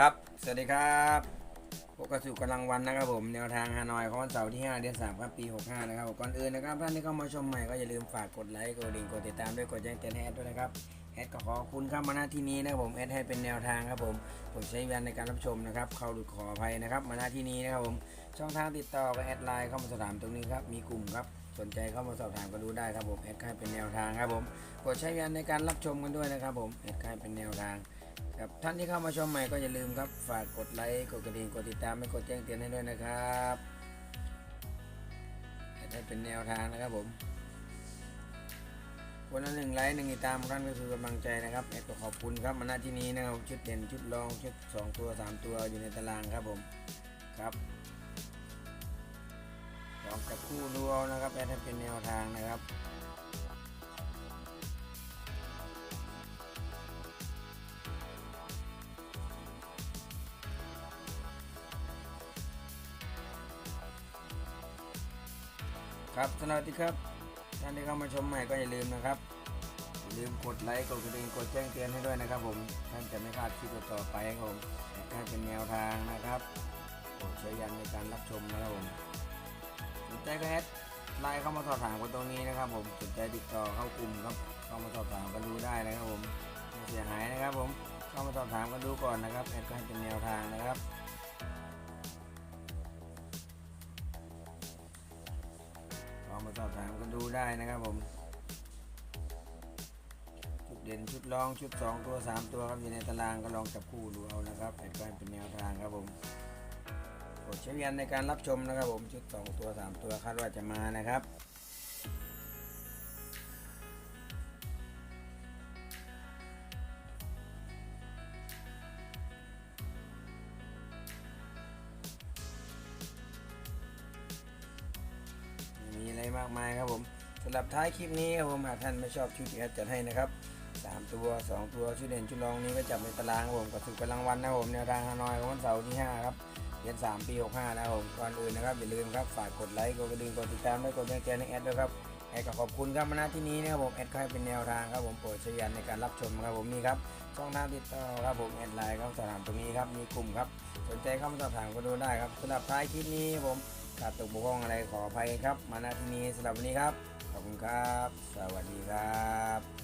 ครับ สวัสดีครับพวกกระสุกำลังวันนะครับผม แนวทางฮานอยของวันเสาร์ที่ 5 เดือน3ครับปี 65 นะครับก่อนอื่นนะครับท่านที่เข้ามาชมใหม่ก็อย่าลืมฝากกดไลค์ กดดิ่งกดติดตามด้วยกดแจ้งเตือนแอดด้วยนะครับแอดก็ขอบคุณครับมาณที่นี้นะครับผมแอดให้เป็นแนวทางครับผมผมใช้เวลาในการรับชมนะครับ เข้าหลุดขออภัยนะครับ มาณที่นี้นะครับผมช่องทางติดต่อก็แอดไลน์เข้ามาสอบถามตรงนี้ครับมีกลุ่มครับสนใจเข้ามาสอบถามก็ดูได้ครับผมแอดให้เป็นแนวทางครับผมโปรดใช้เวลาในการรับชมกันด้วยนะครับผมแอดก็ให้เป็นแนวทาง ครับท่านที่เข้ามาชมใหม่ก็อย่าลืมครับ ฝากกดไลค์ กดกระดิ่ง กดติดตามและกดแจ้งเตือนให้ด้วยนะครับให้เป็นแนวทางนะครับผมคนละหนึ่งไลค์หนึ่งติดตามท่านก็คือกำลังใจนะครับแอดก็ขอบคุณครับมาณที่นี้นะครับชุดเด่นชุดรองชุดสองตัวสามตัวอยู่ในตารางครับผมครับลองกับคู่ดูเอานะครับแอดให้เป็นแนวทางนะครับ ครับสวัสดีครับท่านที่เข้ามาชมใหม่ก็อย่าลืมนะครับอย่าลืมกดไลค์กดกระดิ่งกดแจ้งเตือนให้ด้วยนะครับ ผมท่านจะไม่พลาดคลิปต่อไปครับผมให้เป็นแนวทางนะครับโปรดใช้ยันในการรับชมนะครับผมสนใจก็แอดไลน์เข้ามาสอบถามกันตรงนี้นะครับ ผมสนใจติดต่อเข้ากลุ่มครับเข้ามาสอบถามกันดูได้นะครับผมไม่เสียหายนะครับ ผมเข้ามาสอบถามกันดูก่อนนะครับแอดก็ให้เป็นแนวทางนะครับ ถามกันดูได้นะครับผม ชุดเด่นชุดรองชุด 2 ตัว 3 ตัวครับอยู่ในตารางก็ลองจับคู่ดูเอานะครับเป็นการเป็นแนวทางครับผมกดใช้วิญในการรับชมนะครับผมชุด 2 ตัว 3 ตัวคาดว่าจะมานะครับากมายครับผมสำหรับท้ายคลิปนี้ครับผมหากท่านไม่ชอบชุดที่แอดจัดให้นะครับสามตัวสองตัวชุดเด่นชุดรองนี้ก็จับในตารางครับผมกับสุดกำลังวันนะครับผมแนวทางฮานอยวันเสาร์ที่5ครับเดือน3ปี65นะครับผมก่อนอื่นนะครับอย่าลืมครับฝากกดไลค์กดกระดิ่งกดติดตามและกดแจ้งเตือนให้แอดด้วยครับแอดก็ขอบคุณครับมาณที่นี้นะครับผมแอดก็ให้เป็นแนวทางครับผมโปรดใช้ยันในการรับชมครับผมนี่ครับช่องทาติดต่อครับผมแอดไลน์ครับสอบถามตรงนี้ครับมีกลุ่มครับสนใจเข้ามาสอบถามก็ดูได้ครับสำหรับท้ายคลิปนี้ผม ขาดตกบกพร่องอะไรขออภัยครับ มาณที่นี้สำหรับวันนี้ครับ ขอบคุณครับ สวัสดีครับ